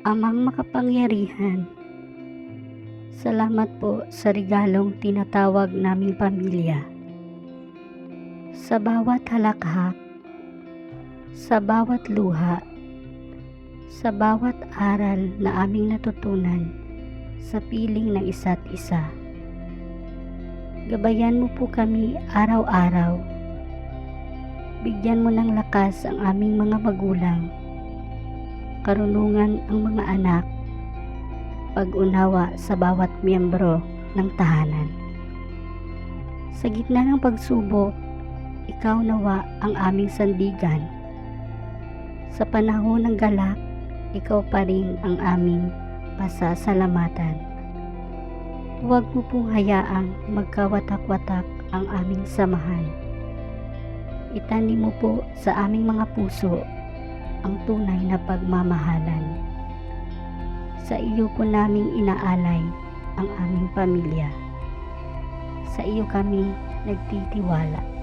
Amang makapangyarihan, salamat po sa regalong tinatawag naming pamilya. Sa bawat halakhak, sa bawat luha, sa bawat aral na aming natutunan sa piling ng isa't isa. Gabayan mo po kami araw-araw. Bigyan mo ng lakas ang aming mga magulang karunungan ang mga anak, pag-unawa sa bawat miyembro ng tahanan. Sa gitna ng pagsubok, ikaw nawa ang aming sandigan. Sa panahon ng galak, ikaw pa rin ang aming pasasalamatan. Huwag mo pong hayaang magkawatak-watak ang aming samahan. Itanim mo po sa aming mga puso ang tunay na pagmamahalan. Sa iyo po naming inaalay ang aming pamilya. Sa iyo kami nagtitiwala.